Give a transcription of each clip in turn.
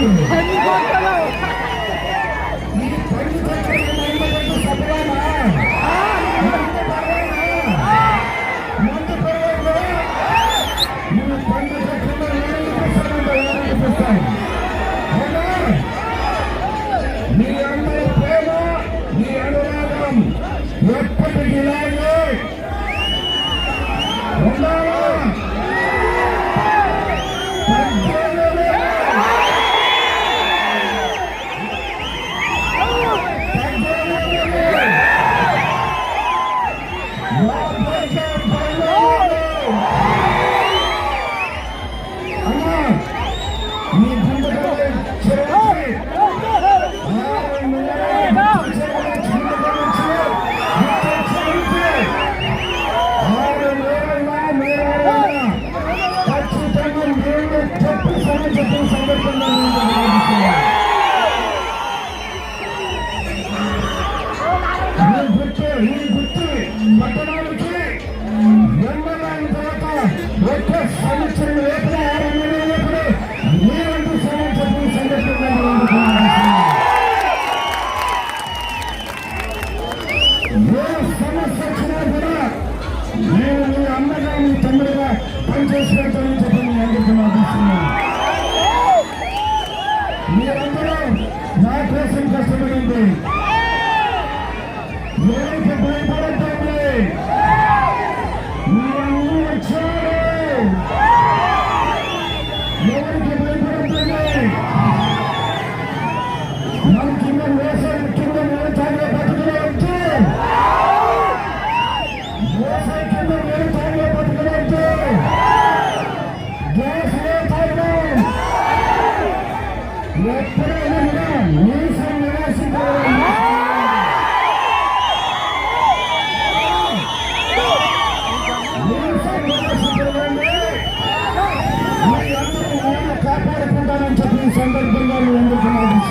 喷喷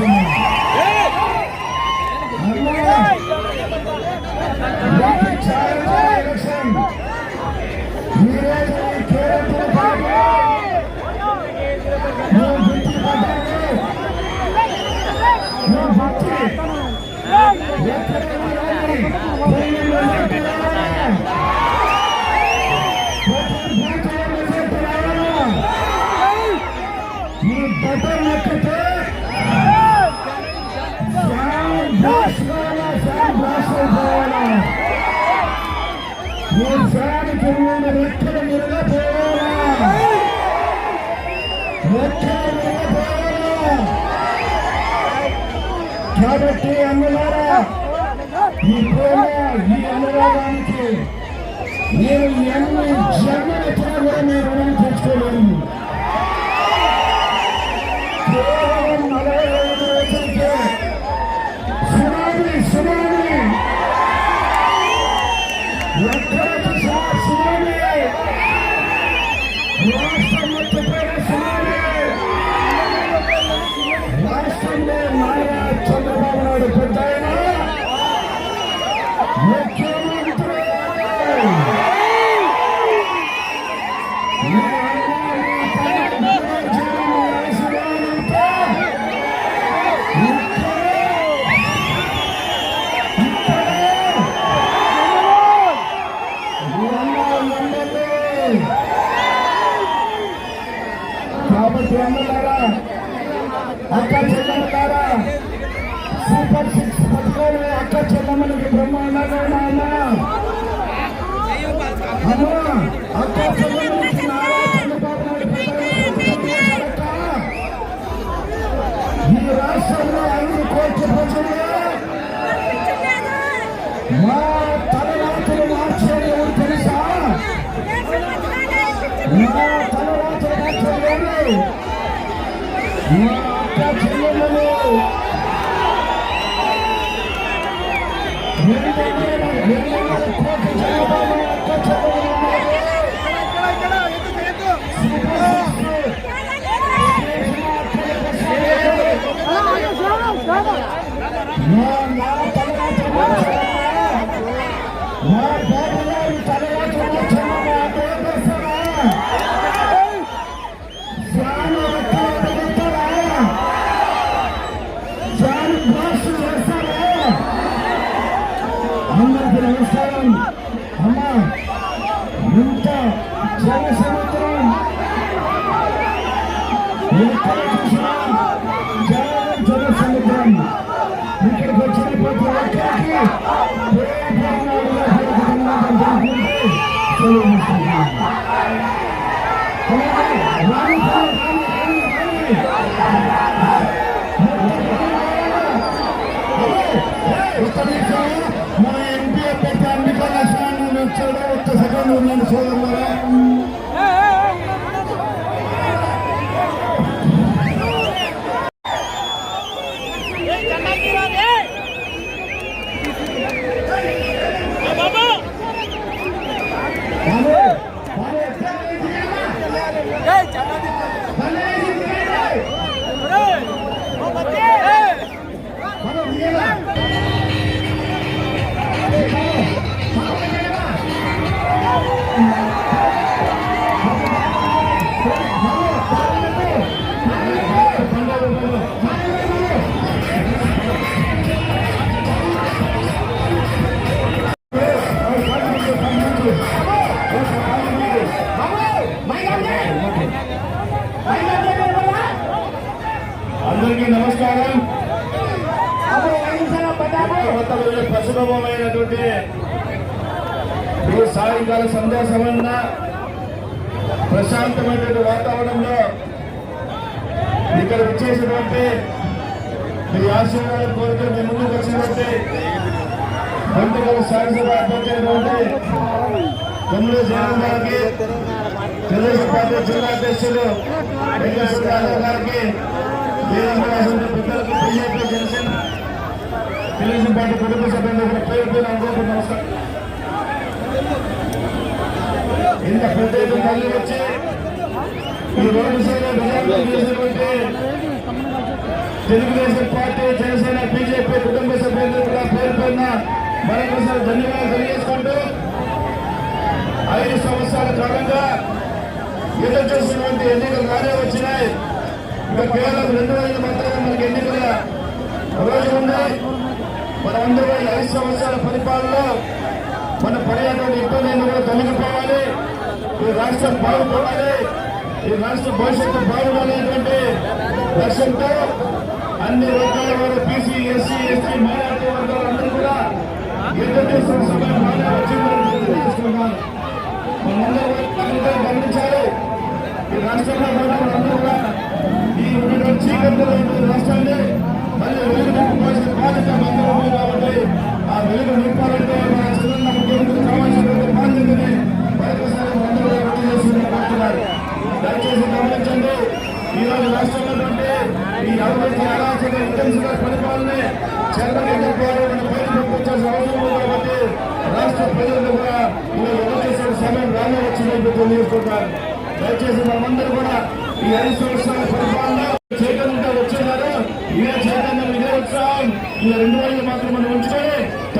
Yeah. రెక్కలు మురుగపోరా రెక్కలు మురుగపోరా కాబట్టి అన్నలారా ఈ ప్రేమ ఈ అనురాగానికి నేను ఎన్ని జన్మలు కూడా నేను తెచ్చుకోలేను కేవలం నలభై కాబట్టి అన్నలారా అక్క చెల్లెమ్మలారా సూపర్ సిక్స్ పథకాలు అక్క చెల్లెమ్మలకి బ్రహ్మాండంగా మా అక్క అందరికీ నమస్కారం. అమ్మా ఇంత జన సముద్రం ఒక్క సెకండ్ ప్రసుభమైనటువంటి ఈ సాయంకాల సంధ్యా సమయంలో ప్రశాంతమైనటువంటి వాతావరణంలో ఇక్కడ వచ్చేసినటువంటి మీ ఆశీర్వాదం కోరిక మీ ముందుకు వచ్చినటువంటి పండుగల శాసనసభ అభ్యర్థి అయినటువంటి తమ్ముడు జగన్ గారికి తెలుగుదేశం పార్టీ జిల్లా అధ్యక్షులు వెంకటేశ్వర గారికి బీజేపీ జనసేన తెలుగుదేశం పార్టీ కుటుంబ సభ్యులకు పేరు పేరు అందరికీ నమస్కారం ఇంత పెద్ద ఎత్తున తల్లి వచ్చి ఈ రోడ్డు సైడ్ విజయవంతం చేసినటువంటి తెలుగుదేశం పార్టీ జనసేన బీజేపీ కుటుంబ సభ్యులు కూడా పేరు పేరున మరొకసారి ధన్యవాదాలు తెలియజేసుకుంటూ ఐదు సంవత్సరాల కాలంగా ఎదురు చూసినటువంటి ఎన్నికలు రానే వచ్చినాయి. ఇంకా కేవలం రెండు రోజులు మాత్రమే మనకి ఎన్నికల. రోజు ఉన్నాయి మనందరూ ఐదు సంవత్సరాల పరిపాలన మన పడేటువంటి ఇబ్బందులు కూడా తొలగిపోవాలి. ఈ రాష్ట్రం బాగుపడాలి. ఈ రాష్ట్ర భవిష్యత్తు బాగుపడేటువంటి లక్ష్యంతో అన్ని వర్గాల వారు బీసీ ఎస్సీ ఎస్టీ మైనార్టీ వర్గాలు అందరూ కూడా ఎదురు చూస్తున్న బాగా వచ్చిందని తెలియజేస్తున్నాను మనందరూ గమనించాలి. ఈ రాష్ట్రంలో వెలుగు నింపాలంటే మన చిన్న ముఖ్యమంత్రి కావాల్సినటువంటి బాధ్యతని మరొకసారి మనందరూ కూడా గుర్తు దయచేసి గమనించండి ఈరోజు రాష్ట్రంలో ఉంటే ఈ అభివృద్ధి అరాచక ఇంటెన్సివ్ చంద్రబాబు గారు మన పైన పంపించాల్సిన అవసరం ఉంది కాబట్టి రాష్ట్ర ప్రజలకు కూడా ఇలా ఎదురు సమయం రానే వచ్చిందని తెలియజేస్తున్నారు దయచేసి మనమందరూ కూడా ఈ ఐదు సంవత్సరాల పరిపాలన చైతన్యంగా వచ్చేవారు. ఇదే చైతన్యం ఇదే ఉత్సాహం. ఈ రెండు రోజులు మాత్రం మనం ఉంచుకొని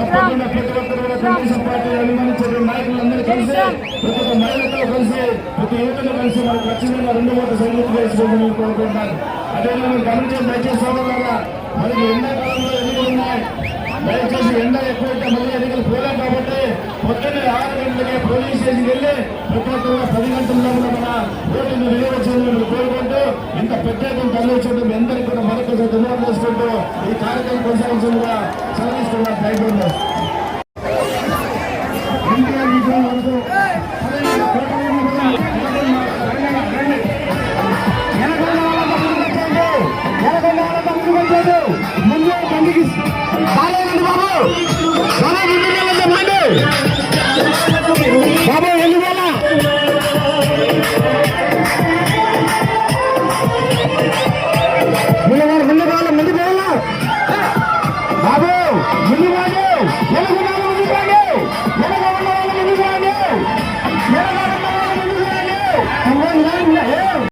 తప్పకుండా ప్రతి ఒక్కరు కూడా తెలుగుదేశం పార్టీ అభిమానించే నాయకులందరూ కలిసి ప్రతి ఒక్క మహిళతో కలిసి ప్రతి యువతను కలిసి మనకు ఖచ్చితంగా రెండు మూడు సైనికులు వేసుకోవాలని కోరుకుంటున్నాను అదేవిధంగా గమనించే దయచేసి సోదరులారా మనకి ఎండాకాలంలో ఎన్నికలు ఉన్నాయి దయచేసి ఎండ ఎక్కువైతే మళ్ళీ ఎన్నికలు పోలేం కాబట్టి పొద్దున్నే ఆరు పోలీస్ స్టేషన్కి వెళ్ళి ప్రతి ఒక్కరు పది గంటల్లో కూడా మన ఓటును కోరుకుంటూ ఇంత పెద్ద తరలించడం కూడా మరొకసారి ధన్యవాదాలు చేసుకుంటూ ఈ కార్యక్రమం కొనసాగించిందిగా చదివిస్తున్నారు థ్యాంక్ యూ